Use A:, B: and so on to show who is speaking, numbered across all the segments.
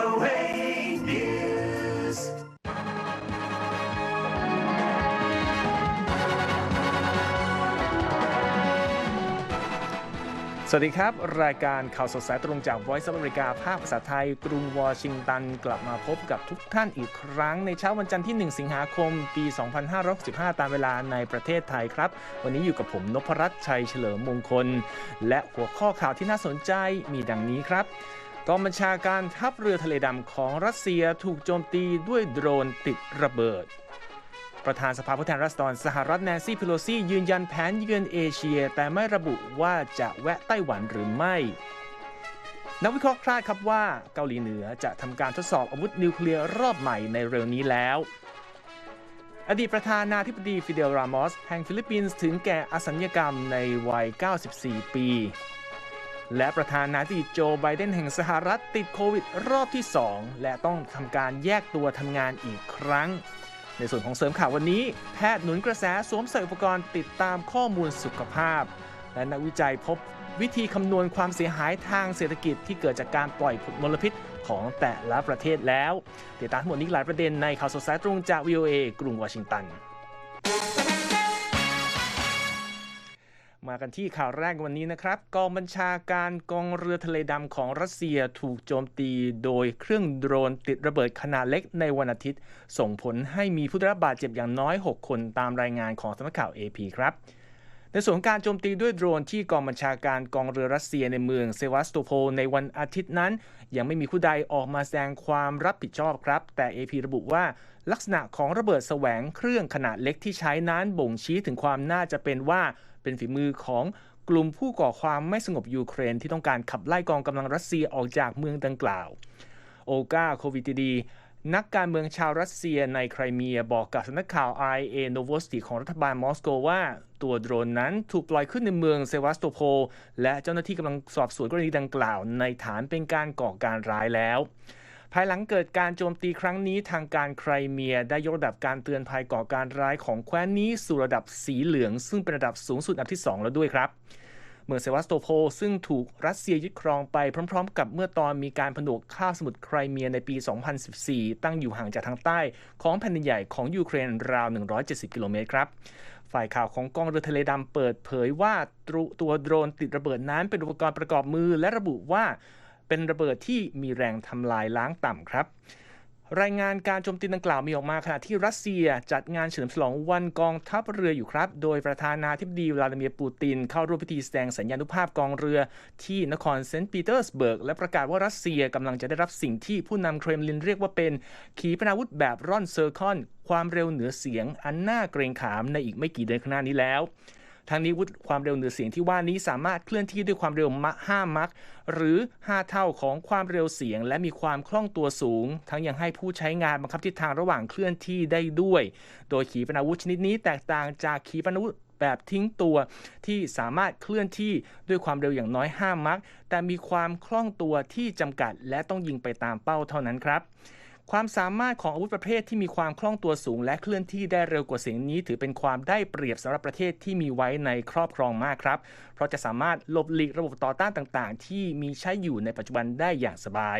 A: VOA News.
B: สวัสดีครับ รายการข่าวสดสายตรงจาก Voice of America ภาคภาษาไทย กรุงวอชิงตัน กลับมาพบกับทุกท่านอีกครั้ง ในเช้าวันจันทร์ที่ 1 สิงหาคม ปี 2565 ตามเวลาในประเทศไทยครับ วันนี้อยู่กับผมนพรัตน์ชัยเฉลิมมงคล และหัวข้อข่าวที่น่าสนใจมีดังนี้ครับ กองบัญชาการทัพเรือทะเลดำของรัสเซียถูกโจมตีด้วยโดรนติดระเบิด ประธานสภาผู้แทนราษฎรสหรัฐแนนซี่เพโลซียืนยันแผนเยือนเอเชีย แต่ไม่ระบุว่าจะแวะไต้หวันหรือไม่ นักวิเคราะห์คาดครับว่าเกาหลีเหนือจะทำการทดสอบอาวุธนิวเคลียร์รอบใหม่ในเร็วนี้แล้วอดีตประธานาธิบดีฟิเดลรามอส แห่งฟิลิปปินส์ถึงแก่อสัญญกรรมในวัย 94 ปี และประธานาธิบดีโจไบเดนแห่งสหรัฐติดโควิดรอบที่ 2 และต้องทำการแยกตัวทำงานอีกครั้ง ในส่วนของเสริมข่าววันนี้ แพทย์หนุนกระแสสวมใส่อุปกรณ์ติดตามข้อมูลสุขภาพ และนักวิจัยพบวิธีคำนวณความเสียหายทางเศรษฐกิจที่เกิดจากการปล่อยมลพิษของแต่ละประเทศแล้วติดตามทั้งหมดนี้หลายประเด็นในข่าวสดสายตรงจาก VOA กรุงวอชิงตัน มากันที่ข่าวแรกวันนี้นะครับ กองบัญชาการกองเรือทะเลดำของรัสเซียถูกโจมตีโดยเครื่องโดรนติดระเบิดขนาดเล็กในวันอาทิตย์ ส่งผลให้มีผู้ได้รับบาดเจ็บอย่างน้อย 6 คนตามรายงานของสำนักข่าว AP ครับในส่วนการโจมตีด้วยโดรนที่กองบัญชาการกองเรือรัสเซียในเมืองเซวัสโตโพในวันอาทิตย์นั้น ยังไม่มีผู้ใดออกมาแสดงความรับผิดชอบครับ แต่ AP ระบุว่า ลักษณะของระเบิดแสวงเครื่องขนาดเล็กที่ใช้นั้นบ่งชี้ถึงความน่าจะเป็นว่า เป็นฝีมือของกลุ่มผู้ก่อความไม่สงบยูเครนที่ต้องการขับไล่กองกำลังรัสเซียออกจากเมืองดังกล่าว โอกาโควิติดีนักการเมืองชาวรัสเซียในไครเมียบอกกับสำนักข่าว IA Novosti ของรัฐบาลมอสโกว่า ตัวโดรนนั้นถูกปล่อยขึ้นในเมืองเซวัสโตโพลและเจ้าหน้าที่กำลังสอบสวนกรณีดังกล่าว ในฐานเป็นการก่อการร้ายแล้ว ภายหลังเกิดการโจมตีครั้งนี้ทางการไครเมียได้ยกระดับการเตือนภัยก่อการร้ายของแคว้นนี้สู่ระดับสีเหลือง ซึ่งเป็นระดับสูงสุดอันดับที่ 2 แล้วด้วยครับเมืองเซวัสโตโพซึ่งถูกรัสเซียยึดครองไปพร้อม ๆ กับเมื่อตอนมีการผนวกข้าวสมุทรไครเมียในปี 2014 ตั้งอยู่ห่างจากทางใต้ ของแผ่นดินใหญ่ของยูเครนราว 170 กิโลเมตรครับ ฝ่ายข่าวของกองเรือทะเลดำเปิดเผยว่าตัวโดรนติดระเบิดนั้นเป็นอุปกรณ์ประกอบมือและระบุว่า เป็นระเบิดที่มีแรงทำลายล้างต่ำครับ รายงานการโจมตีดังกล่าวมีออกมาขณะที่รัสเซียจัดงานเฉลิมฉลองวันกองทัพเรืออยู่ครับ โดยประธานาธิบดีวลาดิเมียร์ปูติน เข้าร่วมพิธีแสดงสัญญานุภาพกองเรือ ที่นครเซนต์ปีเตอร์สเบิร์ก และประกาศว่ารัสเซียกำลังจะได้รับสิ่งที่ผู้นำเครมลินเรียกว่าเป็นขีปนาวุธแบบร่อนเซอร์คอนความเร็วเหนือเสียงอันน่าเกรงขามในอีกไม่กี่เดือนข้างหน้านี้แล้ว ทางนี้วุธความเร็วเหนือเสียงที่ว่านี้สามารถเคลื่อนที่ด้วยความเร็วมะ5มักหรือ 5 เท่าของความเร็วเสียง และมีความคล่องตัวสูง ทั้งยังให้ผู้ใช้งานบังคับทิศทางระหว่างเคลื่อนที่ได้ด้วย โดยขีปนาวุธชนิดนี้แตกต่างจากขีปนาวุธแบบทิ้งตัวที่สามารถเคลื่อนที่ด้วยความเร็วอย่างน้อย 5 มักแต่มีความคล่องตัวที่จำกัด และต้องยิงไปตามเป้าเท่านั้นครับ ความสามารถของอาวุธประเภทที่มีความคล่องตัวสูง และเคลื่อนที่ได้เร็วกว่าเสียงนี้ ถือเป็นความได้เปรียบสำหรับประเทศที่มีไว้ในครอบครองมากครับ เพราะจะสามารถหลบหลีกระบบต่อต้านต่าง ๆ ที่มีใช้อยู่ในปัจจุบันได้อย่างสบาย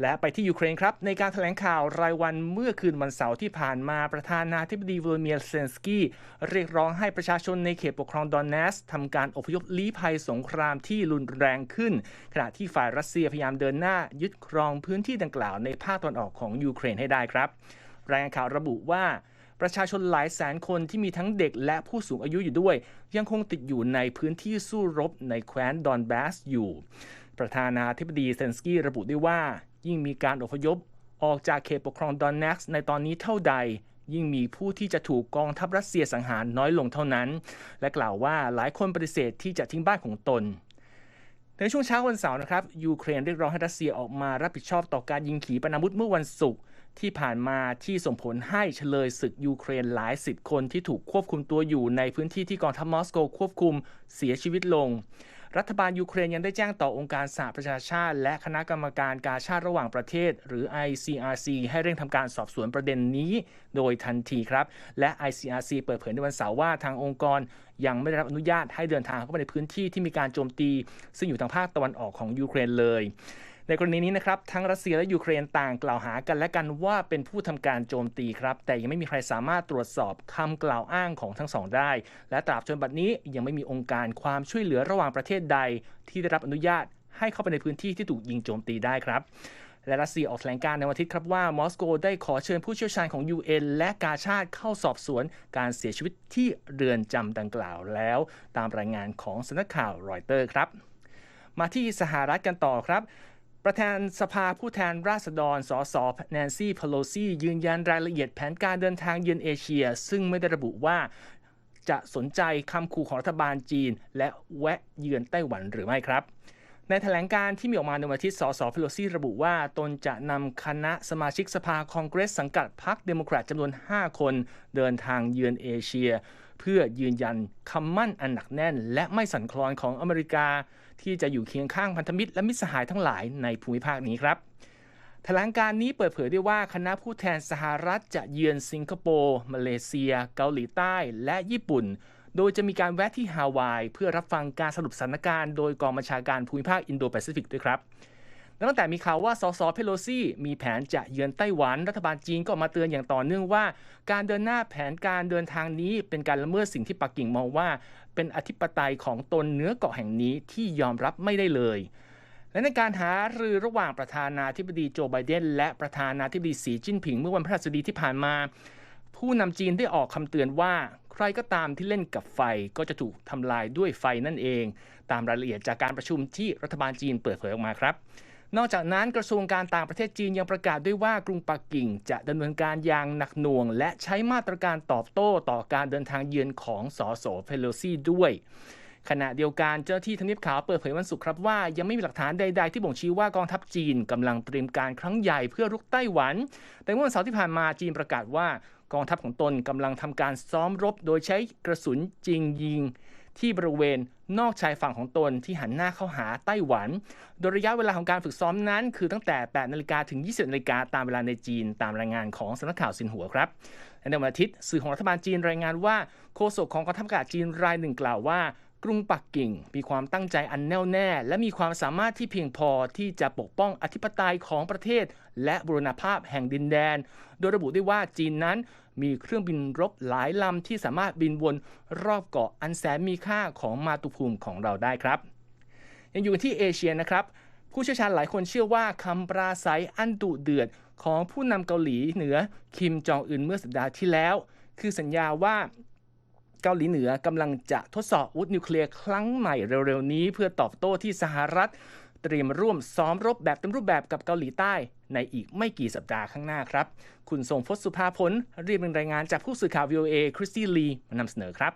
B: และไปที่ยูเครนครับ ในการแถลงข่าวรายวันเมื่อคืนวันเสาร์ที่ผ่านมาประธานาธิบดีวลาดิเมียร์เซนสกี้ เรียกร้องให้ประชาชนในเขตปกครองดอนเนสทำการอพยพลี้ภัยสงครามที่รุนแรงขึ้น ขณะที่ฝ่ายรัสเซียพยายามเดินหน้ายึดครองพื้นที่ดังกล่าวในภาคตะวันออกของยูเครนให้ได้ครับรายงานข่าวระบุว่าประชาชนหลายแสนคนที่มีทั้งเด็กและผู้สูงอายุอยู่ด้วย ยังคงติดอยู่ในพื้นที่สู้รบในแคว้นดอนแบสอยู่ ประธานาธิบดีเซนสกี้ระบุด้วยว่า ยิ่งมีการอพยพออกจากเขตปกครองดอนเน็กซ์ในตอนนี้เท่าใด ยิ่งมีผู้ที่จะถูกกองทัพรัสเซียสังหารน้อยลงเท่านั้น และกล่าวว่าหลายคนปฏิเสธที่จะทิ้งบ้านของตน ในช่วงเช้าวันเสาร์นะครับยูเครนเรียกร้องให้รัสเซียออกมารับผิดชอบต่อการยิงขีปนาวุธเมื่อวันศุกร์ที่ผ่านมาที่ส่งผลให้เฉลยศึกยูเครนหลายสิบคนที่ถูกควบคุมตัวอยู่ในพื้นที่ที่กองทัพมอสโกควบคุมเสียชีวิตลง รัฐบาลยูเครนยังได้แจ้งต่อองค์การสหประชาชาติ และคณะกรรมการการชาติระหว่างประเทศ หรือ ICRC ให้เร่งทำการสอบสวนประเด็นนี้โดยทันทีครับ และ ICRC เปิดเผยในวันเสาร์ว่าทางองค์กรยังไม่ได้รับอนุญาตให้เดินทางเข้าไปในพื้นที่ที่มีการโจมตี ซึ่งอยู่ทางภาคตะวันออกของยูเครนเลย ในกรณีนี้นะครับทั้งรัสเซียและยูเครนต่างกล่าวหากันและกันว่าเป็นผู้ทำการโจมตีครับ แต่ยังไม่มีใครสามารถตรวจสอบคำกล่าวอ้างของทั้งสองได้ และตราบจนบัดนี้ยังไม่มีองค์การความช่วยเหลือระหว่างประเทศใด ที่ได้รับอนุญาตให้เข้าไปในพื้นที่ที่ถูกยิงโจมตีได้ครับและรัสเซียออกแถลงการณ์ในวันอาทิตย์ครับว่ามอสโกได้ขอเชิญผู้เชี่ยวชาญของ UN และกาชาติเข้าสอบสวนการเสียชีวิตที่เรือนจำดังกล่าวแล้ว ตามรายงานของสำนักข่าวรอยเตอร์ครับ มาที่สหรัฐกันต่อครับ ประธานสภาผู้แทนราษฎร สส แนนซี่พโลซียืนยันรายละเอียดแผนการเดินทางเยือนเอเชีย ซึ่งไม่ได้ระบุว่าจะสนใจคำขู่ของรัฐบาลจีน และแวะเยือนไต้หวันหรือไม่ครับ ในแถลงการที่มีออกมาในวันทิตย์สสเพโลซีระบุว่า ตนจะนำคณะสมาชิกสภาคองเกรสสังกัดพรรคเดโมแครตจำนวน 5 คนเดินทางเยือนเอเชีย เพื่อยืนยันคำมั่นอันหนักแน่น และไม่สั่นคลอนของอเมริกา ที่จะอยู่เคียงข้างพันธมิตรและมิตรสหายทั้งหลายในภูมิภาคนี้ครับแถลงการนี้เปิดเผยได้ว่าคณะผู้แทนสหรัฐจะเยือนสิงคโปร์ มาเลเซีย เกาหลีใต้และญี่ปุ่น โดยจะมีการแวะที่ฮาวาย เพื่อรับฟังการสรุปสถานการณ์โดยกองบัญชาการภูมิภาคอินโดแปซิฟิกด้วยครับตั้งแต่มีข่าวว่าสสเพโลซีมีแผนจะเยือนไต้หวัน รัฐบาลจีนก็ออกมาเตือนอย่างต่อเนื่องว่า การเดินหน้าแผนการเดินทางนี้เป็นการละเมิดสิ่งที่ปักกิ่งมองว่า เป็นอธิปไตยของตนเนื้อเกาะแห่งนี้ที่ยอมรับไม่ได้เลย และในการหารือระหว่างประธานาธิบดีโจไบเดน และประธานาธิบดีสีจิ้นผิงเมื่อวันพฤหัสบดีที่ผ่านมา ผู้นำจีนได้ออกคำเตือนว่าใครก็ตามที่เล่นกับไฟก็จะถูกทำลายด้วยไฟนั่นเอง ตามรายละเอียดจากการประชุมที่รัฐบาลจีนเปิดเผยออกมาครับ นอกจากนั้นกระทรวงการต่างประเทศจีนยังประกาศด้วยว่ากรุงปักกิ่ง จะดำเนินการอย่างหนักหน่วง และใช้มาตรการตอบโต้ต่อการเดินทางเยือนของสสเพโลซีด้วยขณะเดียวกันเจ้าที่ทำเนียบขาวเปิดเผยวันศุกร์ครับว่ายังไม่มีหลักฐานใด ๆ ที่บ่งชี้ว่ากองทัพจีนกำลังเตรียมการครั้งใหญ่เพื่อรุกไต้หวัน แต่เมื่อวันเสาร์ที่ผ่านมาจีนประกาศว่ากองทัพของตนกำลังทำการซ้อมรบ โดยใช้กระสุนจริงยิง ที่บริเวณนอกชายฝั่งของตนที่หันหน้าเข้าหาไต้หวัน โดยระยะเวลาของการฝึกซ้อมนั้น คือตั้งแต่ 8 นาฬิกาถึง 20 นาฬิกาตามเวลาในจีนตามรายงานของสำนักข่าวซินหัวครับในวันอาทิตย์สื่อของรัฐบาลจีนรายงานว่าโฆษกของกองทัพอากาศจีนรายหนึ่งกล่าวว่า กรุงปักกิ่ง มีความตั้งใจอันแน่วแน่ และมีความสามารถที่เพียงพอที่จะปกป้องอธิปไตยของประเทศ และบูรณภาพแห่งดินแดน โดยระบุได้ว่าจีนนั้นมีเครื่องบินรบหลายลำที่สามารถบินวนรอบเกาะอันแสนมีค่าของมาตุภูมิของเราได้ครับ ยังอยู่ที่เอเชียนะครับ ผู้เชี่ยวชาญหลายคนเชื่อว่าคำปราศัยอันดุเดือดของผู้นำเกาหลีเหนือคิมจองอึนเมื่อสัปดาห์ที่แล้ว คือสัญญาว่า เกาหลีเหนือกำลังจะทดสอบอาวุธนิวเคลียร์ครั้งใหม่เร็วๆนี้ เพื่อตอบโต้ที่สหรัฐ เตรียมร่วมซ้อมรบแบบเต็มรูปแบบกับเกาหลีใต้ ในอีกไม่กี่สัปดาห์ข้างหน้าครับ คุณทรงพจน์สุภาพลเรียบเรียงรายงานจากผู้สื่อข่าว VOA คริสตี้ลีมานำเสนอครับ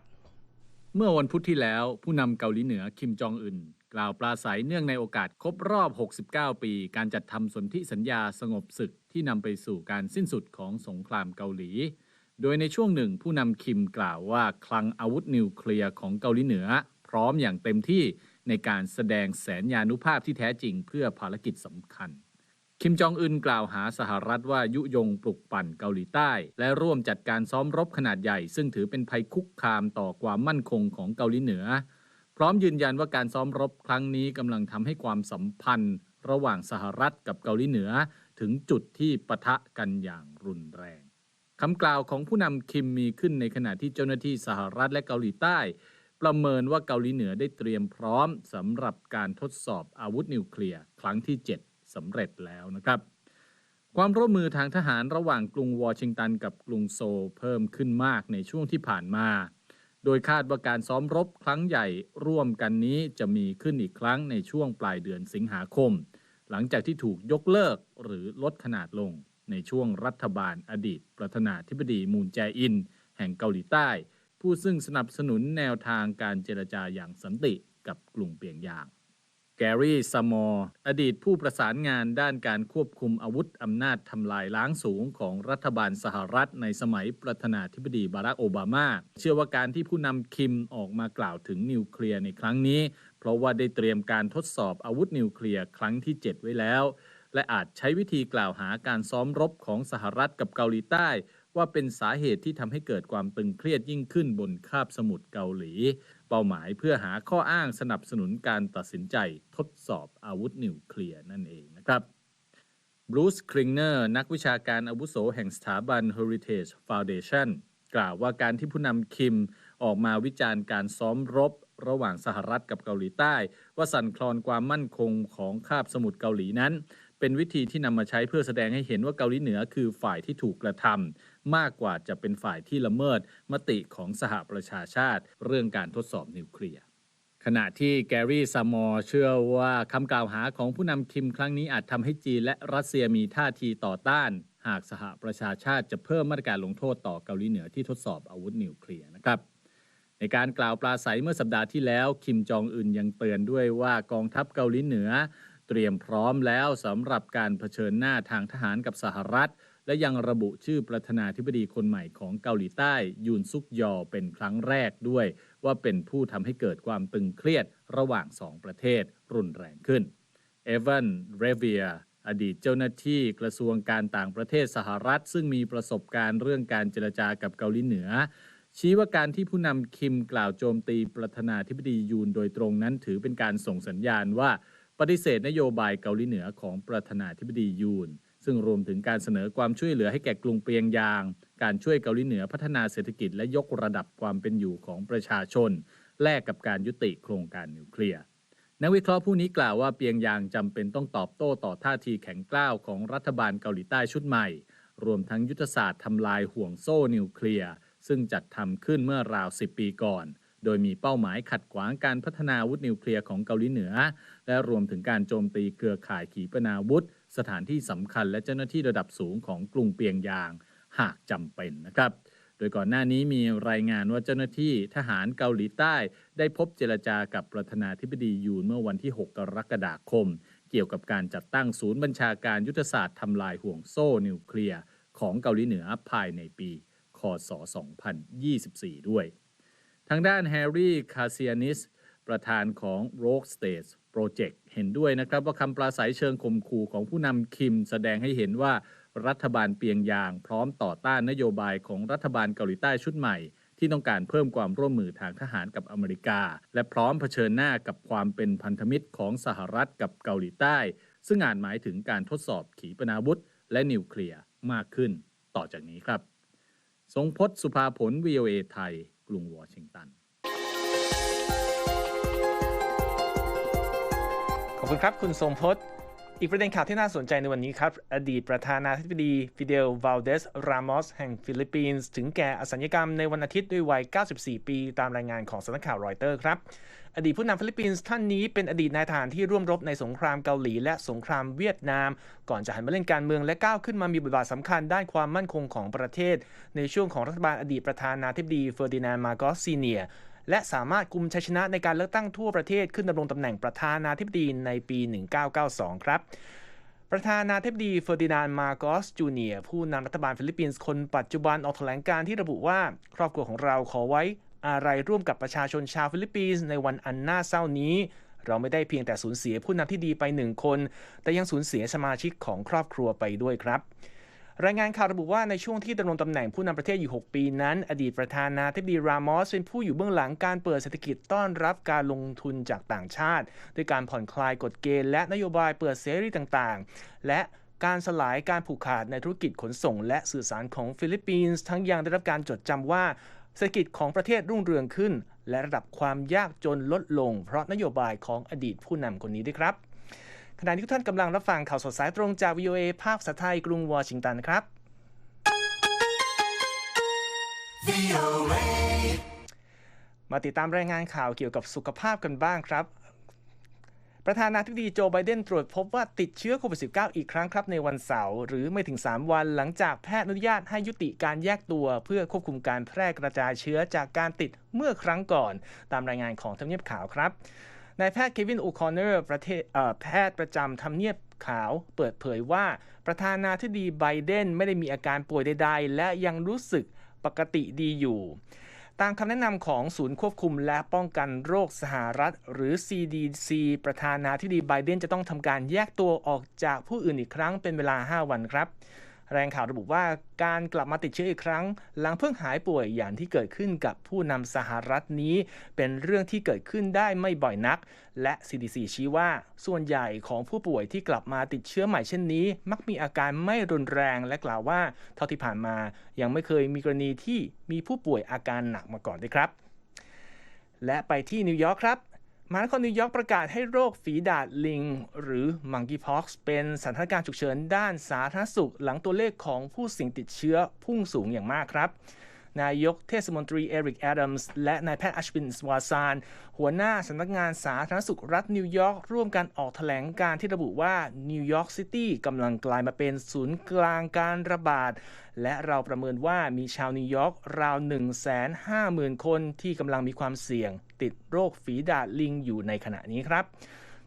C: เมื่อวันพุธที่แล้วผู้นำเกาหลีเหนือคิมจองอึนกล่าวปราศัยเนื่องในโอกาสครบรอบ 69 ปี การจัดทำสนธิสัญญาสงบศึกที่นำไปสู่การสิ้นสุดของสงครามเกาหลี โดยในช่วงหนึ่งผู้นำคิมกล่าวว่าคลังอาวุธนิวเคลียร์ของเกาหลีเหนือ พร้อมอย่างเต็มที่ในการแสดงแสนยานุภาพที่แท้จริงเพื่อภารกิจสำคัญ คิมจองอึนกล่าวหาสหรัฐว่ายุยงปลุกปั่นเกาหลีใต้ และร่วมจัดการซ้อมรบขนาดใหญ่ ซึ่งถือเป็นภัยคุกคามต่อความมั่นคงของเกาหลีเหนือ พร้อมยืนยันว่าการซ้อมรบครั้งนี้กำลังทำให้ความสัมพันธ์ ระหว่างสหรัฐกับเกาหลีเหนือ ถึงจุดที่ปะทะกันอย่างรุนแรง คำกล่าวของผู้นำคิมมีขึ้นในขณะที่เจ้าหน้าที่สหรัฐและเกาหลีใต้ ประเมินว่าเกาหลีเหนือได้เตรียมพร้อมสำหรับการทดสอบอาวุธนิวเคลียร์ครั้งที่ 7สำเร็จแล้วนะครับ ความร่วมมือทางทหารระหว่างกรุงวอชิงตันกับกรุงโซลเพิ่มขึ้นมากในช่วงที่ผ่านมา โดยคาดว่าการซ้อมรบครั้งใหญ่ร่วมกันนี้จะมีขึ้นอีกครั้งในช่วงปลายเดือนสิงหาคม หลังจากที่ถูกยกเลิกหรือลดขนาดลง ในช่วงรัฐบาลอดีต ประธานาธิบดีมูนแจอิน แห่งเกาหลีใต้ ผู้ซึ่งสนับสนุนแนวทางการเจรจาอย่างสันติกับกรุงเปียงยางแกรี่ซามอร์อดีตผู้ประสานงานด้านการควบคุมอาวุธอำนาจทำลายล้างสูงของรัฐบาลสหรัฐในสมัยประธานาธิบดีบารักโอบามา เชื่อว่าการที่ผู้นำคิมออกมากล่าวถึงนิวเคลียร์ในครั้งนี้ เพราะว่าได้เตรียมการทดสอบอาวุธนิวเคลียร์ครั้งที่ 7 ไว้แล้ว และอาจใช้วิธีกล่าวหาการซ้อมรบของสหรัฐกับเกาหลีใต้ ว่าเป็นสาเหตุที่ทำให้เกิดความตึงเครียดยิ่งขึ้นบนคาบสมุทรเกาหลี เป้าหมายเพื่อหาข้ออ้างสนับสนุนการตัดสินใจทดสอบอาวุธนิวเคลียร์นั่นเองนะครับบรูซคริงเนอร์นักวิชาการอาวุโสแห่งสถาบัน Heritage Foundation กล่าวว่าการที่ผู้นำคิมออกมาวิจารณ์การซ้อมรบระหว่างสหรัฐกับเกาหลีใต้ ว่าสั่นคลอนความมั่นคงของคาบสมุทรเกาหลีนั้น เป็นวิธีที่นำมาใช้เพื่อแสดงให้เห็นว่าเกาหลีเหนือคือฝ่ายที่ถูกกระทำมากกว่าจะเป็นฝ่ายที่ละเมิดมติของสหประชาชาติ เรื่องการทดสอบนิวเคลียร์ขณะที่แกรี่ซามอร์เชื่อว่าคำกล่าวหาของผู้นำคิมครั้งนี้อาจทำให้จีนและรัสเซียมีท่าทีต่อต้าน หากสหประชาชาติจะเพิ่มมาตรการลงโทษต่อเกาหลีเหนือที่ทดสอบอาวุธนิวเคลียร์นะครับ ในการกล่าวปราศัยเมื่อสัปดาห์ที่แล้ว คิมจองอึนยังเตือนด้วยว่ากองทัพเกาหลีเหนือ เตรียมพร้อมแล้วสำหรับการเผชิญหน้าทางทหารกับสหรัฐ และยังระบุชื่อประธานาธิบดีคนใหม่ของเกาหลีใต้ยูนซุกยอเป็นครั้งแรกด้วย ว่าเป็นผู้ทำให้เกิดความตึงเครียดระหว่างสองประเทศรุนแรงขึ้นเอเวนเรเวียอดีตเจ้าหน้าที่กระทรวงการต่างประเทศสหรัฐ ซึ่งมีประสบการณ์เรื่องการเจรจากับเกาหลีเหนือ ชี้ว่าการที่ผู้นำคิมกล่าวโจมตีประธานาธิบดียูนโดยตรงนั้นถือเป็นการส่งสัญญาณว่า ปฏิเสธนโยบายเกาหลีเหนือของประธานาธิบดียูน ซึ่งรวมถึงการเสนอความช่วยเหลือให้แก่กรุงเปียงยาง การช่วยเกาหลีเหนือพัฒนาเศรษฐกิจและยกระดับความเป็นอยู่ของประชาชน แลกกับการยุติโครงการนิวเคลียร์นักวิเคราะห์ผู้นี้กล่าวว่าเปียงยางจำเป็นต้องตอบโต้ต่อท่าทีแข็งกร้าวของรัฐบาลเกาหลีใต้ชุดใหม่ รวมทั้งยุทธศาสตร์ทำลายห่วงโซ่นิวเคลียร์ซึ่งจัดทำขึ้นเมื่อราว 10 ปีก่อน โดยมีเป้าหมายขัดขวางการพัฒนาอาวุธนิวเคลียร์ของเกาหลีเหนือ และรวมถึงการโจมตีเครือข่ายขีปนาวุธ สถานที่สำคัญและเจ้าหน้าที่ระดับสูงของกรุงเปียงยาง หากจำเป็นนะครับโดยก่อนหน้านี้มีรายงานว่าเจ้าหน้าที่ทหารเกาหลีใต้ ได้พบเจรจากับประธานาธิบดียูนเมื่อวันที่ 6 กรกฎาคม เกี่ยวกับการจัดตั้งศูนย์บัญชาการยุทธศาสตร์ทำลายห่วงโซ่นิวเคลียร์ ของเกาหลีเหนือภายในปี คศ 2024 ด้วย ทางด้านแฮร์รี่คาเซียนิสประธานของ Rogue States Project เห็นด้วยนะครับว่าคำปราศัยเชิงข่มขู่ของผู้นำคิมแสดงให้เห็นว่ารัฐบาลเปียงยาง พร้อมต่อต้านนโยบายของรัฐบาลเกาหลีใต้ชุดใหม่ ที่ต้องการเพิ่มความร่วมมือทางทหารกับอเมริกา และพร้อมเผชิญหน้ากับความเป็นพันธมิตรของสหรัฐกับเกาหลีใต้ ซึ่งอาจหมายถึงการทดสอบขีปนาวุธ และนิวเคลียร์มากขึ้น ต่อจากนี้ครับทรงพจน์สุภาผล VOA ไทย กรุงวอชิงตัน
B: ขอบคุณครับ คุณทรงพจน์ อีกประเด็นข่าวที่น่าสนใจในวันนี้ครับ อดีตประธานาธิบดีฟิเดลวาลเดส รามอส แห่งฟิลิปปินส์ ถึงแก่อสัญญกรรมในวันอาทิตย์ด้วยวัย 94 ปี ตามรายงานของสำนักข่าวรอยเตอร์ครับ อดีตผู้นำฟิลิปปินส์ท่านนี้เป็นอดีตนายทหารที่ร่วมรบในสงครามเกาหลี และสงครามเวียดนาม ก่อนจะหันมาเล่นการเมืองและก้าวขึ้นมามีบทบาทสำคัญด้านความมั่นคงของประเทศ ในช่วงของรัฐบาลอดีตประธานาธิบดีเฟอร์ดินานด์มาโกสซีเนีย และสามารถกุมชัยชนะในการเลือกตั้งทั่วประเทศขึ้นดำรงตำแหน่งประธานาธิบดีในปี 1992 ครับประธานาธิบดีเฟอร์ดินานมาโกสจูเนียผู้นำรัฐบาลฟิลิปปินส์คนปัจจุบันออกแถลงการที่ระบุว่า ครอบครัวของเราขอไว้อะไรร่วมกับประชาชนชาวฟิลิปปินส์ในวันอันน่าเศร้านี้ เราไม่ได้เพียงแต่สูญเสียผู้นำที่ดีไปหนึ่งคน แต่ยังสูญเสียสมาชิกของครอบครัวไปด้วยครับ รายงานข่าวระบุว่าในช่วงที่ดำรงตำแหน่งผู้นำประเทศอยู่ 6 ปีนั้น อดีตประธานาธิบดีรามอสเป็นผู้อยู่เบื้องหลังการเปิดเศรษฐกิจต้อนรับการลงทุนจากต่างชาติ ด้วยการผ่อนคลายกฎเกณฑ์และนโยบายเปิดเสรีต่างๆ และการสลายการผูกขาดในธุรกิจขนส่ง และสื่อสารของฟิลิปปินส์ทั้งยังได้รับการจดจำว่าเศรษฐกิจของประเทศรุ่งเรืองขึ้น และระดับความยากจนลดลง เพราะนโยบายของอดีตผู้นำคนนี้ด้วยครับ ขณะที่ทุกท่านกำลังรับฟังข่าวสดสายตรงจาก VOA ภาคภาษาไทยกรุงวอชิงตันครับ มาติดตามรายงานข่าวเกี่ยวกับสุขภาพกันบ้างครับ ประธานาธิบดีโจไบเดนตรวจพบว่าติดเชื้อโควิด -19 อีกครั้งครับในวันเสาร์หรือไม่ถึง 3 วันหลังจากแพทย์อนุญาตให้ยุติการแยกตัว เพื่อควบคุมการแพร่กระจายเชื้อจากการติดเมื่อครั้งก่อน ตามรายงานของทำเนียบขาวครับ นายแพทย์เควินโอคอนเนอร์ประเทศเอ่อแพทย์ประจำทำเนียบขาวเปิดเผยว่าประธานาธิบดีไบเดนไม่ได้มีอาการป่วยใดๆ และยังรู้สึกปกติดีอยู่ ตามคำแนะนำของศูนย์ควบคุมและป้องกันโรคสหรัฐ หรือ CDC ประธานาธิบดีไบเดนจะต้องทำการแยกตัวออกจากผู้อื่นอีกครั้งเป็นเวลา 5 วันครับ รายงานข่าวระบุว่าการกลับมาติดเชื้ออีกครั้ง หลังเพิ่งหายป่วยอย่างที่เกิดขึ้นกับผู้นำสหรัฐนี้ เป็นเรื่องที่เกิดขึ้นได้ไม่บ่อยนัก และ CDC ชี้ว่า ส่วนใหญ่ของผู้ป่วยที่กลับมาติดเชื้อใหม่เช่นนี้ มักมีอาการไม่รุนแรงและกล่าวว่า เท่าที่ผ่านมายังไม่เคยมีกรณีที่มีผู้ป่วยอาการหนักมาก่อนด้วยครับ และไปที่นิวยอร์กครับ มหานครนิวยอร์กประกาศให้โรคฝีดาดลิง หรือ monkeypox เป็นสถานการณ์ฉุกเฉินด้านสาธารณสุข หลังตัวเลขของผู้สี่งติดเชื้อพุ่งสูงอย่างมากครับ นายกเทศมนตรีเอริกแอดัมส์และนายแพทย์อัชบินสวาซาน หัวหน้าสำนักงานสาธารณสุขรัฐนิวยอร์กร่วมกันออกแถลงการที่ระบุว่านิวยอร์กซิตี้กำลังกลายมาเป็นศูนย์กลางการระบาด และเราประเมินว่ามีชาวนิวยอร์กราว 150,000 คนที่กำลังมีความเสี่ยง ติดโรคฝีดาดลิงอยู่ในขณะนี้ครับ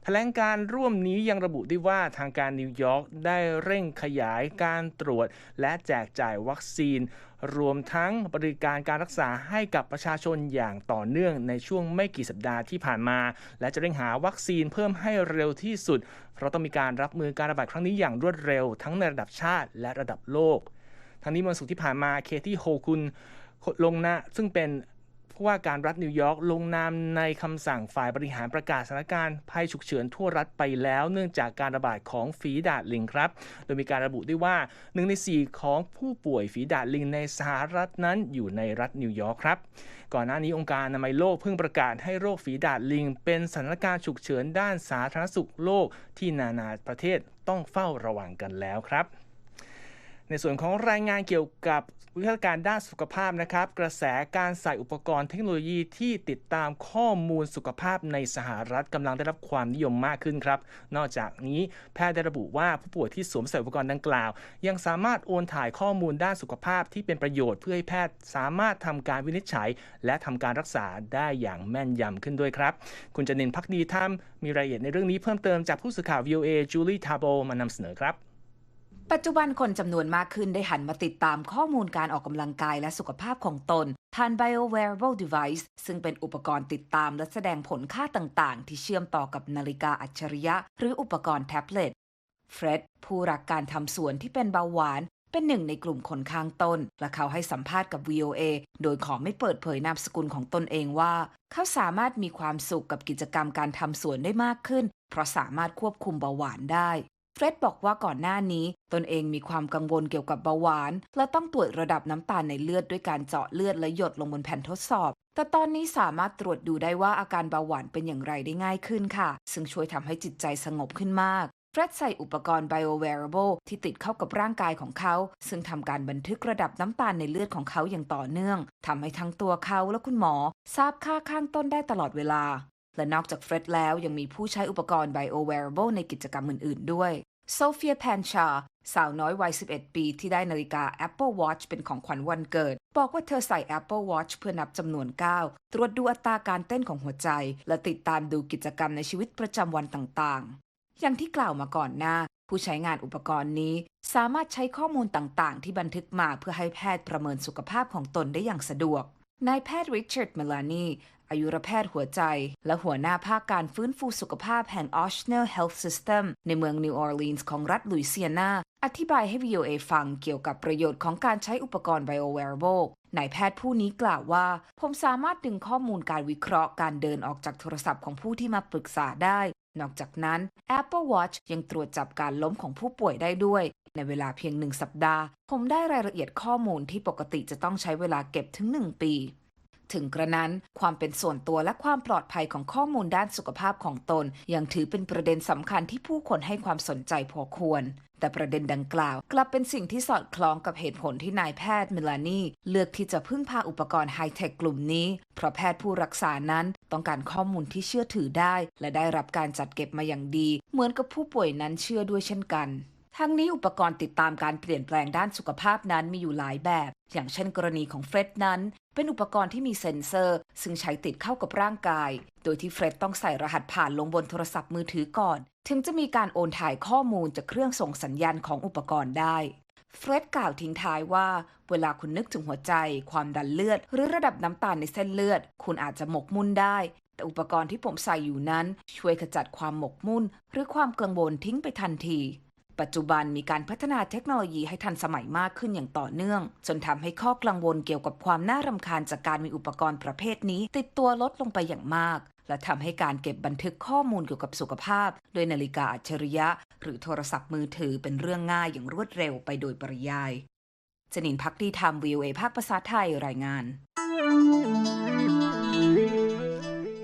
B: แถลงการร่วมนี้ยังระบุด้วยว่าทางการนิวยอร์กได้เร่งขยายการตรวจ และแจกจ่ายวัคซีน รวมทั้งบริการการรักษาให้กับประชาชนอย่างต่อเนื่องในช่วงไม่กี่สัปดาห์ที่ผ่านมา และจะเร่งหาวัคซีนเพิ่มให้เร็วที่สุด เพราะต้องมีการรับมือการระบาดครั้งนี้อย่างรวดเร็ว ทั้งในระดับชาติและระดับโลกทั้งนี้วันศุกร์ที่ผ่านมาเคที่โฮคุนลงน้าซึ่งเป็น ผู้ว่าการรัฐนิวยอร์กลงนามในคำสั่งฝ่ายบริหารประกาศสถานการณ์ภัยฉุกเฉินทั่วรัฐไปแล้ว เนื่องจากการระบาดของฝีดาดลิงครับ โดยมีการระบุด้วยว่าหนึ่งในสี่ของผู้ป่วยฝีดาดลิงในสหรัฐนั้นอยู่ในรัฐนิวยอร์กครับ ก่อนหน้านี้องค์การอนามัยโลกเพิ่งประกาศให้โรคฝีดาดลิง เป็นสถานการณ์ฉุกเฉินด้านสาธารณสุขโลกที่นานาประเทศต้องเฝ้าระวังกันแล้วครับ ในส่วนของรายงานเกี่ยวกับวิทยาการด้านสุขภาพนะครับ กระแสการใส่อุปกรณ์เทคโนโลยีที่ติดตามข้อมูลสุขภาพในสหรัฐกำลังได้รับความนิยมมากขึ้นครับ นอกจากนี้แพทย์ได้ระบุว่าผู้ป่วยที่สวมใส่อุปกรณ์ดังกล่าว ยังสามารถโอนถ่ายข้อมูลด้านสุขภาพที่เป็นประโยชน์เพื่อให้แพทย์สามารถทำการวินิจฉัย และทำการรักษาได้อย่างแม่นยำขึ้นด้วยครับ คุณจนินพักดีถ้ำมีรายละเอียดในเรื่องนี้เพิ่มเติมจากผู้สื่อข่าว VOA จูลี่ทาโบมานำเสนอครับ
D: ปัจจุบันคนจำนวนมากขึ้นได้หันมาติดตามข้อมูลการออกกำลังกายและสุขภาพของตนผ่าน BioWearable Device ซึ่งเป็นอุปกรณ์ติดตามและแสดงผลค่าต่างๆ ที่เชื่อมต่อกับนาฬิกาอัจฉริยะ หรืออุปกรณ์แท็บเล็ต เฟร็ดผู้รักการทำสวนที่เป็นเบาหวาน เป็นหนึ่งในกลุ่มคนข้างต้น และเขาให้สัมภาษณ์กับ VOA โดยขอไม่เปิดเผยนามสกุลของตนเองว่า เขาสามารถมีความสุขกับกิจกรรมการทำสวนได้มากขึ้น เพราะสามารถควบคุมเบาหวานได้ เฟร็ดบอกว่าก่อนหน้านี้ ตนเองมีความกังวลเกี่ยวกับเบาหวาน และต้องตรวจระดับน้ำตาลในเลือดด้วยการเจาะเลือดและหยดลงบนแผ่นทดสอบ แต่ตอนนี้สามารถตรวจดูได้ว่าอาการเบาหวานเป็นอย่างไรได้ง่ายขึ้นค่ะ ซึ่งช่วยทำให้จิตใจสงบขึ้นมากเฟร็ดใส่อุปกรณ์ BioWearable ที่ติดเข้ากับร่างกายของเขา ซึ่งทำการบันทึกระดับน้ำตาลในเลือดของเขาอย่างต่อเนื่องทำให้ทั้งตัวเขาและคุณหมอ ทราบค่าข้างต้นได้ตลอดเวลา และนอกจากเฟร็ดแล้วยังมีผู้ใช้อุปกรณ์ BioWearable ในกิจกรรมอื่น ๆ ด้วยโซเฟียแพนชา สาวน้อยวัย 11 ปีที่ได้นาฬิกา Apple Watch เป็นของขวัญวันเกิด บอกว่าเธอใส่ Apple Watch เพื่อนับจำนวนก้าวตรวจดูอัตราการเต้นของหัวใจ และติดตามดูกิจกรรมในชีวิตประจำวันต่าง ๆ อย่างที่กล่าวมาก่อนหน้า ผู้ใช้งานอุปกรณ์นี้ สามารถใช้ข้อมูลต่างๆ ที่บันทึกมาเพื่อให้แพทย์ประเมินสุขภาพของตนได้อย่างสะดวกนายแพทย์ริชาร์ดเมลานี อายุรแพทย์หัวใจ และหัวหน้าภาคการฟื้นฟูสุขภาพแห่ง Ochsner Health System ในเมืองนิวออร์ลีนส์ของรัฐลุยเซียนา อธิบายให้ VOA ฟังเกี่ยวกับประโยชน์ของการใช้อุปกรณ์ BioWearable นายแพทย์ผู้นี้กล่าวว่า ผมสามารถดึงข้อมูลการวิเคราะห์การเดินออกจากโทรศัพท์ของผู้ที่มาปรึกษาได้ นอกจากนั้น Apple Watch ยังตรวจจับการล้มของผู้ป่วยได้ด้วย ในเวลาเพียงหนึ่งสัปดาห์ ผมได้รายละเอียดข้อมูลที่ปกติจะต้องใช้เวลาเก็บถึง 1 ปี ถึงกระนั้นความเป็นส่วนตัวและความปลอดภัยของข้อมูลด้านสุขภาพของตน ยังถือเป็นประเด็นสำคัญที่ผู้คนให้ความสนใจพอควร แต่ประเด็นดังกล่าว กลับเป็นสิ่งที่สอดคล้องกับเหตุผลที่นายแพทย์เมลานีเลือกที่จะพึ่งพาอุปกรณ์ไฮเทคกลุ่มนี้ เพราะแพทย์ผู้รักษานั้นต้องการข้อมูลที่เชื่อถือได้ และได้รับการจัดเก็บมาอย่างดี เหมือนกับผู้ป่วยนั้นเชื่อด้วยเช่นกัน ทั้งนี้อุปกรณ์ติดตามการเปลี่ยนแปลงด้านสุขภาพนั้นมีอยู่หลายแบบ อย่างเช่นกรณีของเฟร็ดนั้น เป็นอุปกรณ์ที่มีเซ็นเซอร์ ซึ่งใช้ติดเข้ากับร่างกาย โดยที่เฟร็ดต้องใส่รหัสผ่านลงบนโทรศัพท์มือถือก่อน ถึงจะมีการโอนถ่ายข้อมูลจากเครื่องส่งสัญญาณของอุปกรณ์ได้เฟร็ดกล่าวทิ้งท้ายว่า เวลาคุณนึกถึงหัวใจ ความดันเลือด หรือระดับน้ำตาลในเส้นเลือด คุณอาจจะหมกมุ่นได้ แต่อุปกรณ์ที่ผมใส่อยู่นั้น ช่วยขจัดความหมกมุ่น หรือความกังวลทิ้งไปทันที ปัจจุบันมีการพัฒนาเทคโนโลยีให้ทันสมัยมากขึ้นอย่างต่อเนื่อง จนทำให้ข้อกังวลเกี่ยวกับความน่ารำคาญจากการมีอุปกรณ์ประเภทนี้ ติดตัวลดลงไปอย่างมาก และทำให้การเก็บบันทึกข้อมูลเกี่ยวกับสุขภาพ ด้วยนาฬิกาอัจฉริยะ หรือโทรศัพท์มือถือเป็นเรื่องง่ายอย่างรวดเร็วไปโดยปริยายจนินพักดีธรรม VOA ภาคภาษาไทยรายงาน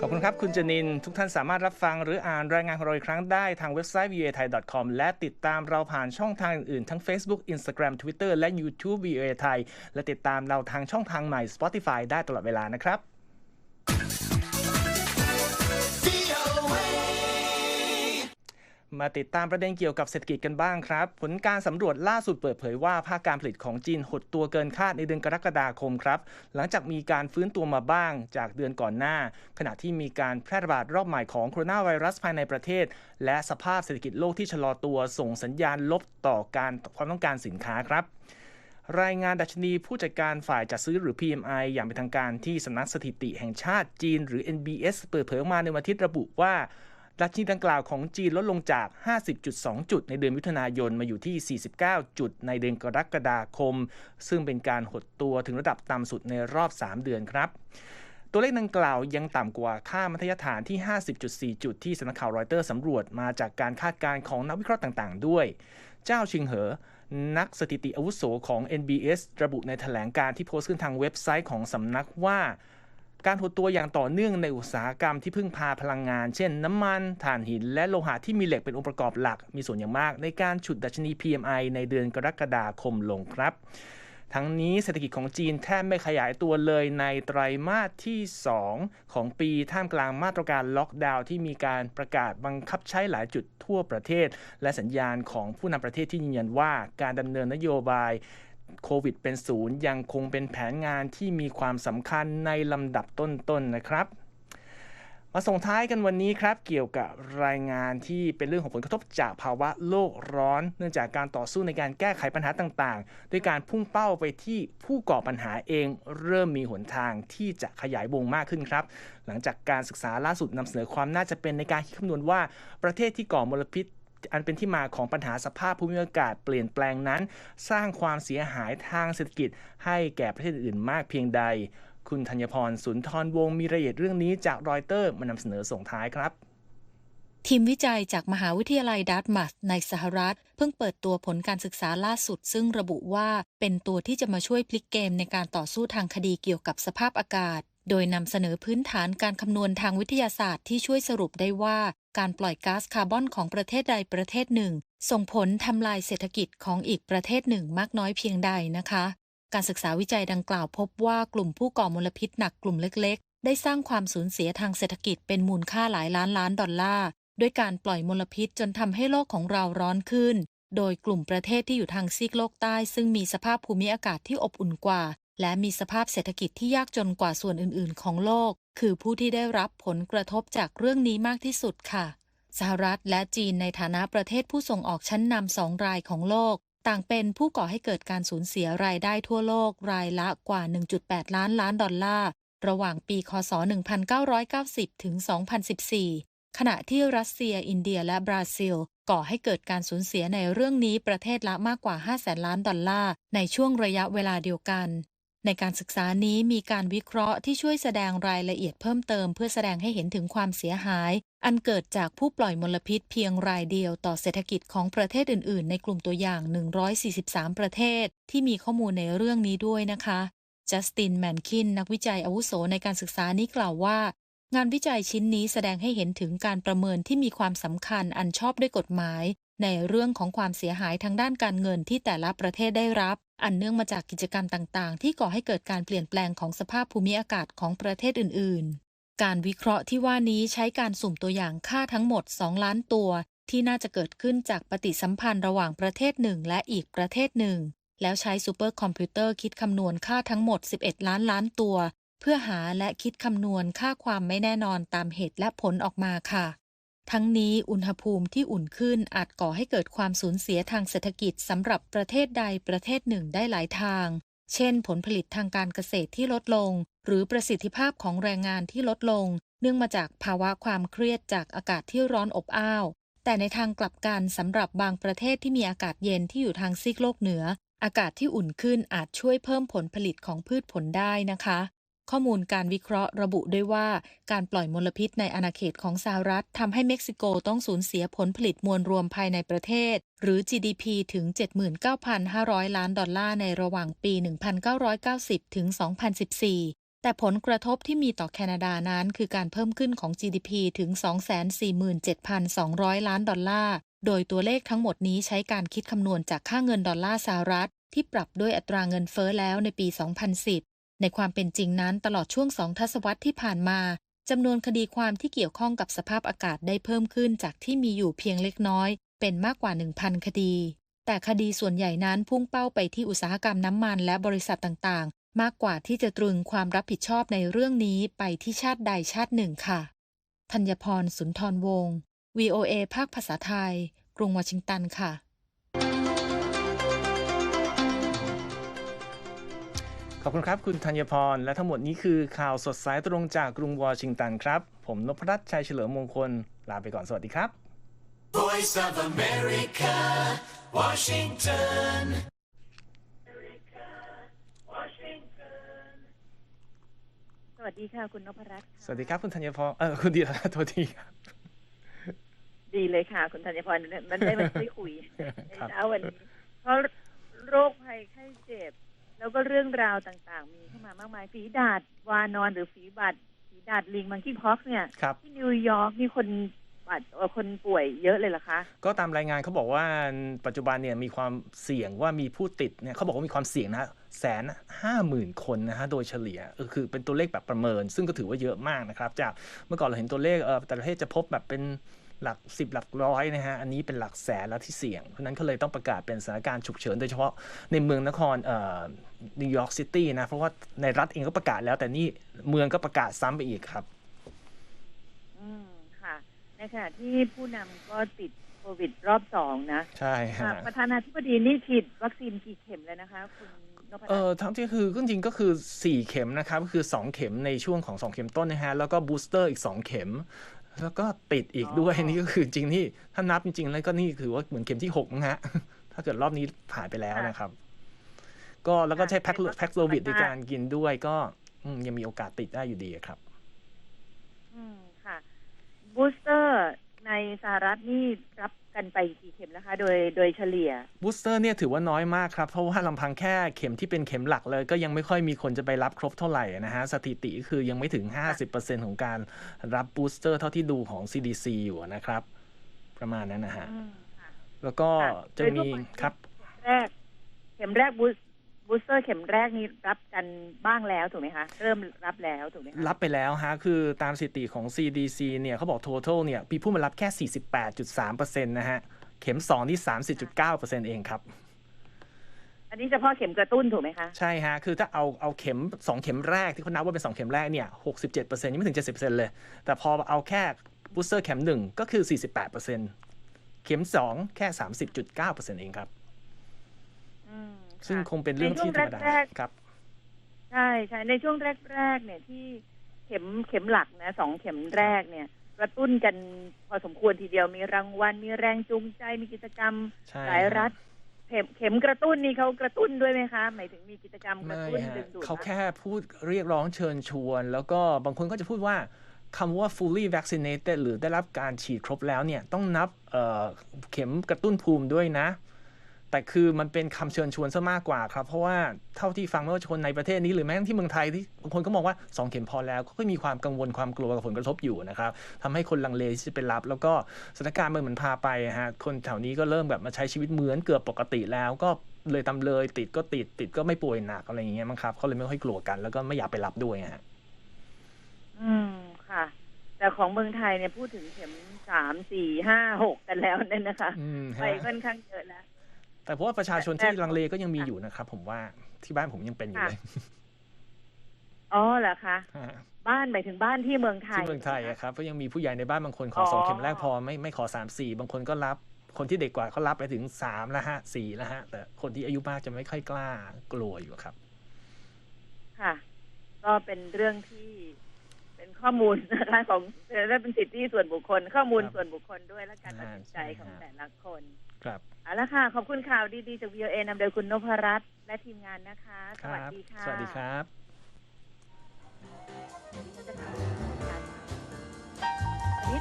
B: ขอบคุณครับ คุณจนิน ทุกท่านสามารถรับฟังหรืออ่านรายงานของเราอีกครั้งได้ทางเว็บไซต์ va thai com และติดตามเราผ่านช่องทางอื่นๆ ทั้ง Facebook Instagram Twitter และ YouTube va thai และติดตามเราทางช่องทางใหม่ Spotify ได้ตลอดเวลานะครับ มาติดตามประเด็นเกี่ยวกับเศรษฐกิจกันบ้างครับ ผลการสำรวจล่าสุดเปิดเผยว่าภาคการผลิตของจีนหดตัวเกินคาดในเดือนกรกฎาคมครับ หลังจากมีการฟื้นตัวมาบ้างจากเดือนก่อนหน้า ขณะที่มีการแพร่ระบาดรอบใหม่ของโคโรนาไวรัสภายในประเทศ และสภาพเศรษฐกิจโลกที่ชะลอตัวส่งสัญญาณลบต่อการความต้องการสินค้าครับรายงานดัชนีผู้จัดการฝ่ายจัดซื้อหรือ PMI อย่างเป็นทางการที่สำนักสถิติแห่งชาติจีนหรือ NBS เปิดเผยออกมาในวันอาทิตย์ระบุว่า ดัชนีดังกล่าวของจีนลดลงจาก 50.2 จุดในเดือนมิถุนายนมาอยู่ที่ 49 จุดในเดือนกรกฎาคม ซึ่งเป็นการหดตัวถึงระดับต่ำสุดในรอบ 3 เดือนครับตัวเลขดังกล่าวยังต่ำกว่าค่ามัธยฐานที่ 50.4 จุดที่สำนักข่าวรอยเตอร์สำรวจมาจากการคาดการณ์ของนักวิเคราะห์ต่างๆ ด้วย เจ้าชิงเหอ นักสถิติอาวุโสของ NBS ระบุในแถลงการที่โพสต์ขึ้นทางเว็บไซต์ของสำนักว่า การหดตัวอย่างต่อเนื่องในอุตสาหกรรมที่พึ่งพาพลังงาน เช่น น้ำมันถ่านหิน และโลหะที่มีเหล็กเป็นองค์ประกอบหลัก มีส่วนอย่างมากในการฉุดดัชนี PMI ในเดือนกรกฎาคมลงครับ ทั้งนี้เศรษฐกิจของจีนแทบไม่ขยายตัวเลยในไตรมาสที่ 2 ของปีท่ามกลางมาตรการล็อกดาวน์ที่มีการประกาศบังคับใช้หลายจุดทั่วประเทศ และสัญญาณของผู้นำประเทศที่ยืนยันว่าการดำเนินนโยบาย โควิดเป็นศูนย์ยังคงเป็นแผนงานที่มีความสำคัญในลำดับต้นๆนนะครับ มาส่งท้ายกันวันนี้ครับ เกี่ยวกับรายงานที่เป็นเรื่องของผลกระทบจากภาวะโลกร้อน เนื่องจากการต่อสู้ในการแก้ไขปัญหาต่างๆ ด้วยการพุ่งเป้าไปที่ผู้ก่อปัญหาเองเริ่มมีหนทางที่จะขยายวงมากขึ้นครับ หลังจากการศึกษาล่าสุดนำเสนอความน่าจะเป็นในการคิดคำนวณว่าประเทศที่ก่อมลพิษ อันเป็นที่มาของปัญหาสภาพภูมิอากาศเปลี่ยนแปลงนั้น สร้างความเสียหายทางเศรษฐกิจ ให้แก่ประเทศอื่นมากเพียงใด คุณธัญพรสุนทรวงศ์มีรายละเอียดเรื่องนี้จากรอยเตอร์มานำเสนอส่งท้ายครับ
E: ทีมวิจัยจากมหาวิทยาลัยดัตมัสในสหรัฐ เพิ่งเปิดตัวผลการศึกษาล่าสุด ซึ่งระบุว่าเป็นตัวที่จะมาช่วยพลิกเกมในการต่อสู้ทางคดีเกี่ยวกับสภาพอากาศ โดยนำเสนอพื้นฐานการคำนวณทางวิทยาศาสตร์ที่ช่วยสรุปได้ว่า การปล่อยก๊าซคาร์บอนของประเทศใดประเทศหนึ่ง ส่งผลทำลายเศรษฐกิจของอีกประเทศหนึ่งมากน้อยเพียงใดนะคะ การศึกษาวิจัยดังกล่าวพบว่ากลุ่มผู้ก่อมลพิษหนักกลุ่มเล็ก ๆ ได้สร้างความสูญเสียทางเศรษฐกิจเป็นมูลค่าหลายล้านล้านดอลลาร์ด้วยการปล่อยมลพิษจนทำให้โลกของเราร้อนขึ้น โดยกลุ่มประเทศที่อยู่ทางซีกโลกใต้ ซึ่งมีสภาพภูมิอากาศที่อบอุ่นกว่า และมีสภาพเศรษฐกิจที่ยากจนกว่าส่วนอื่น ๆ ของโลก คือผู้ที่ได้รับผลกระทบจากเรื่องนี้มากที่สุดค่ะ สหรัฐและจีนในฐานะประเทศผู้ส่งออกชั้นนำสองรายของโลก ต่างเป็นผู้ก่อให้เกิดการสูญเสียรายได้ทั่วโลกรายละกว่า 1.8 ล้านล้านดอลลาร์ ระหว่างปี คศ 1990 ถึง 2014 ขณะที่รัสเซีย อินเดีย และบราซิลก่อให้เกิดการสูญเสียในเรื่องนี้ประเทศละมากกว่า5แสนล้านดอลลาร์ในช่วงระยะเวลาเดียวกัน ในการศึกษานี้มีการวิเคราะห์ที่ช่วยแสดงรายละเอียดเพิ่มเติม เพื่อแสดงให้เห็นถึงความเสียหาย อันเกิดจากผู้ปล่อยมลพิษเพียงรายเดียวต่อเศรษฐกิจของประเทศอื่น ๆ ในกลุ่มตัวอย่าง 143 ประเทศ ที่มีข้อมูลในเรื่องนี้ด้วยนะคะจัสตินแมนคินนักวิจัยอาวุโสในการศึกษานี้กล่าวว่า งานวิจัยชิ้นนี้แสดงให้เห็นถึงการประเมินที่มีความสำคัญอันชอบด้วยกฎหมาย ในเรื่องของความเสียหายทางด้านการเงินที่แต่ละประเทศได้รับ อันเนื่องมาจากกิจกรรมต่างๆ ที่ก่อให้เกิดการเปลี่ยนแปลงของสภาพภูมิอากาศของประเทศอื่น ๆ การวิเคราะห์ที่ว่านี้ใช้การสุ่มตัวอย่างค่าทั้งหมด 2 ล้านตัว ที่น่าจะเกิดขึ้นจากปฏิสัมพันธ์ระหว่างประเทศหนึ่งและอีกประเทศหนึ่ง แล้วใช้ซูเปอร์คอมพิวเตอร์คิดคำนวณค่าทั้งหมด 11 ล้านล้านตัว เพื่อหาและคิดคำนวณค่าความไม่แน่นอนตามเหตุและผลออกมาค่ะ ทั้งนี้อุณหภูมิที่อุ่นขึ้นอาจก่อให้เกิดความสูญเสียทางเศรษฐกิจสำหรับประเทศใดประเทศหนึ่งได้หลายทาง เช่น ผลผลิตทางการเกษตรที่ลดลง หรือประสิทธิภาพของแรงงานที่ลดลง เนื่องมาจากภาวะความเครียดจากอากาศที่ร้อนอบอ้าว แต่ในทางกลับกันสำหรับบางประเทศที่มีอากาศเย็นที่อยู่ทางซีกโลกเหนือ อากาศที่อุ่นขึ้นอาจช่วยเพิ่มผลผลิตของพืชผลได้นะคะ ข้อมูลการวิเคราะห์ระบุด้วยว่า การปล่อยมลพิษในอาณาเขตของสหรัฐทำให้เม็กซิโกต้องสูญเสียผลผลิตมวลรวมภายในประเทศ หรือ GDP ถึง 79,500 ล้านดอลลาร์ในระหว่างปี 1990 ถึง 2014แต่ผลกระทบที่มีต่อแคนาดานั้นคือการเพิ่มขึ้นของ GDP ถึง 247,200 ล้านดอลลาร์ โดยตัวเลขทั้งหมดนี้ใช้การคิดคำนวณจากค่าเงินดอลลาร์สหรัฐ ที่ปรับด้วยอัตราเงินเฟ้อแล้วในปี 2010 ในความเป็นจริงนั้นตลอดช่วงสองทศวรรษที่ผ่านมาจำนวนคดีความที่เกี่ยวข้องกับสภาพอากาศได้เพิ่มขึ้นจากที่มีอยู่เพียงเล็กน้อย เป็นมากกว่า 1,000 คดี แต่คดีส่วนใหญ่นั้นพุ่งเป้าไปที่อุตสาหกรรมน้ำมันและบริษัทต่างๆ มากกว่าที่จะตรึงความรับผิดชอบในเรื่องนี้ไปที่ชาติใดชาติหนึ่งค่ะธัญพรสุนทรวงศ์ VOA ภาคภาษาไทย กรุงวอชิงตันค่ะ
B: ขอบคุณครับ คุณธัญพร และทั้งหมดนี้คือข่าวสดสายตรงจากกรุงวอชิงตันครับ ผมนพรัตน์ชัยเฉลิมมงคล ลาไปก่อนสวัสดีครับ
A: Voice of America, Washington.
F: สวัสดีค่ะ คุณนพรัตน์ค่ะ
B: สวัสดีครับ คุณธัญพร เออคุณเดียร์โทษทีครับ
F: ดีเลยค่ะ คุณธัญพร มันได้มาช่วยคุยใน
B: ครับ
F: เช้าวันนี้ เพราะโรคภัยไข้เจ็บ แล้วก็ เรื่องราวต่างๆ มีเข้ามามากมายฝีดาดวานอนหรือฝีบัดฝีดาดลิงมังคีพ็อกเนี่ย
B: ครับ
F: ที่นิวยอร์กมีคนบาดเอ่อคนป่วยเยอะเลยเหรอคะ
B: ก็ตามรายงานเขาบอกว่าปัจจุบันเนี่ยมีความเสี่ยงว่ามีผู้ติดเนี่ยเขาบอกว่ามีความเสี่ยงนะแสนห้าหมื่นคนนะฮะโดยเฉลี่ยเออคือเป็นตัวเลขแบบประเมิน ซึ่งก็ถือว่าเยอะมากนะครับ จากเมื่อก่อนเราเห็นตัวเลขเออแต่ละประเทศจะพบแบบเป็น หลักสิบหลักร้อยนะฮะ อันนี้เป็นหลักแสนแล้วที่เสี่ยง เพราะฉะนั้นก็เลยต้องประกาศเป็นสถานการณ์ฉุกเฉินโดยเฉพาะในเมืองนครเอ่อนิวยอร์กซิตี้นะ เพราะว่าในรัฐเองก็ประกาศแล้ว แต่นี่เมืองก็ประกาศซ้ำไปอีกครับ
F: อืมค่ะ ในขณะที่ผู้นำก็ติดโควิดรอบสองนะ
B: ใช่ฮะ
F: ค่ะประธานาธิบดีนี่ฉีดวัคซีนกี่เข็มแล้วนะคะคุณนพรัตน์
B: เออทั้งที่คือก็จริงๆก็คือ 4 เข็มนะครับก็คือ 2 เข็มในช่วงของ 2 เข็มต้นนะฮะ แล้วก็บูสเตอร์อีก 2 เข็ม แล้วก็ติดอีกด้วย
F: อ๋อ
B: นี่ก็คือจริงที่ถ้านับจริงๆแล้วก็นี่ถือว่าเหมือนเข็มที่6นะฮะถ้าเกิดรอบนี้ผ่านไปแล้วนะครับ ก็แล้วก็ใช้แพ็คแพ็คโซวิดในการกินด้วยก็อืมยังมีโอกาสติดได้อยู่ดีครับ
F: อืมค่ะบูสเตอร์ ในสหรัฐนี่รับกันไปกี่เข็มแล้วคะ โดยโดยเฉลี่ย
B: บูสเตอร์เนี่ยถือว่าน้อยมากครับ เพราะว่าลำพังแค่เข็มที่เป็นเข็มหลักเลย ก็ยังไม่ค่อยมีคนจะไปรับครบเท่าไหร่นะฮะ สถิติคือยังไม่ถึง 50%ของการรับบูสเตอร์เท่าที่ดูของ CDC อยู่นะครับ ประมาณนั้นนะฮะ
F: อืมค่ะ
B: แล้วก็
F: ค่ะ
B: จะมี
F: โดยทั่วไป
B: ครับ
F: แรก เข็มแรกบูส บูสเตอร์เข็มแรกนี่รับกันบ้างแล้วถูกไหมคะ เริ่มรับแล้วถูกไหมคะ
B: รับไปแล้วฮะ คือตามสถิติของ CDC เนี่ยเขาบอก total เนี่ยมีผู้มารับแค่ 48.3%นะฮะ เข็ม 2 นี่ 30.9%เองครับ
F: อันนี้เฉพาะเข็มกระตุ้นถูกไหมคะ
B: ใช่ฮะ คือถ้าเอาเอาเข็ม 2 เข็มแรกที่เขานับว่าเป็น 2 เข็มแรกเนี่ย 67%ยังไม่ถึง 70%เลย แต่พอเอาแค่บูสเตอร์เข็ม 1 ก็คือ 48%เข็ม 2 แค่ 30.9%เองครับ
F: อืมะ
B: ซึ่งคงเป็นเรื่องที่ธรรมดา
F: ในช่วแรกๆ
B: ครับ
F: ใช่ใช่ในช่วงแรกๆเนี่ยที่เข็มเข็มหลักนะสองเข็มแรกเนี่ยกระตุ้นกันพอสมควรทีเดียวมีรางวัลมีแรงจูงใจมีกิจกรรม
B: ใช่
F: หลายรัฐเข็มเข็มกระตุ้นนี่เขากระตุ้นด้วยไหมคะหมายถึงมีกิจกรรมกระ
B: ไม่
F: ตุ้น
B: ฮะ
F: ดึงดูด
B: เขาแค่พูดเรียกร้องเชิญชวน แล้วก็บางคนก็จะพูดว่าคำว่า fully vaccinated หรือได้รับการฉีดครบแล้วเนี่ยต้องนับเอ่อเข็มกระตุ้นภูมิด้วยนะ แต่คือมันเป็นคำเชิญชวนซะมากกว่าครับ เพราะว่าเท่าที่ฟังไม่ว่าจะคนในประเทศนี้หรือแม้กระทั่งที่เมืองไทยที่บางคนก็มองว่า 2 เข็มพอแล้วก็มีความกังวลความกลัวกับผลกระทบอยู่นะครับทำให้คนลังเลที่จะไปรับ แล้วก็สถานการณ์มันเหมือนพาไปอะฮะคนแถวนี้ก็เริ่มแบบมาใช้ชีวิตเหมือนเกือบปกติแล้วก็เลยตำเลยติดก็ติดติดก็ไม่ป่วยหนักอะไรอย่างเงี้ยมั้งครับเขาเลยไม่ค่อยกลัวกัน แล้วก็ไม่อยากไปรับด้วยฮะ
F: อืมค่ะ แต่ของเมืองไทยเนี่ยพูดถึงเข็มสามสี่ห้าหกกันแล้วเนี่ยนะคะ
B: อืม
F: ไป
B: ฮะ
F: ค่อนข้างเยอะแล้ว
B: แต่เพราะว่าประชาชน
F: แต่
B: ที่ลังเลก็ยังมีอยู่นะครับ ผมว่าที่บ้านผมยังเป็นอยู่เลย
F: อ๋อเหรอคะ
B: ฮะ
F: บ้านหมายถึงบ้านที่เมืองไทย
B: ที่เมืองไทย
F: ใช่ห
B: อะครับก็ยังมีผู้ใหญ่ในบ้านบางคนขอ
F: อ๋อ
B: สองเข็มแรกพอไม่ไม่ขอสามสี่บางคนก็รับคนที่เด็กกว่าเขารับไปถึงสามแล้วฮะสี่แล้วฮะ แต่คนที่อายุมากจะไม่ค่อยกล้ากลัวอยู่ครับ
F: ค่ะ ก็เป็นเรื่องที่เป็น ข้อมูลนะคะของและเป็นสิทธิส่วนบุคคล ข้อมูล
B: ครับ
F: ส่วนบุคคลด้วยและการตัดสินใจ
B: อ่าใช่
F: ของ
B: ครับ
F: แต่ละคน
B: ครับ
F: เอาละค่ะ ขอบคุณข่าวดีๆจาก VOA นำโดยคุณนพรัตน์และทีมงานนะคะ
B: ค
F: สวัส
B: รับ
F: ดีค่ะ
B: สวัสดีครับ
F: จะถามการอันนี้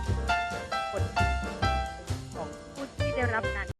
F: ผลของผู้ที่ได้รับการ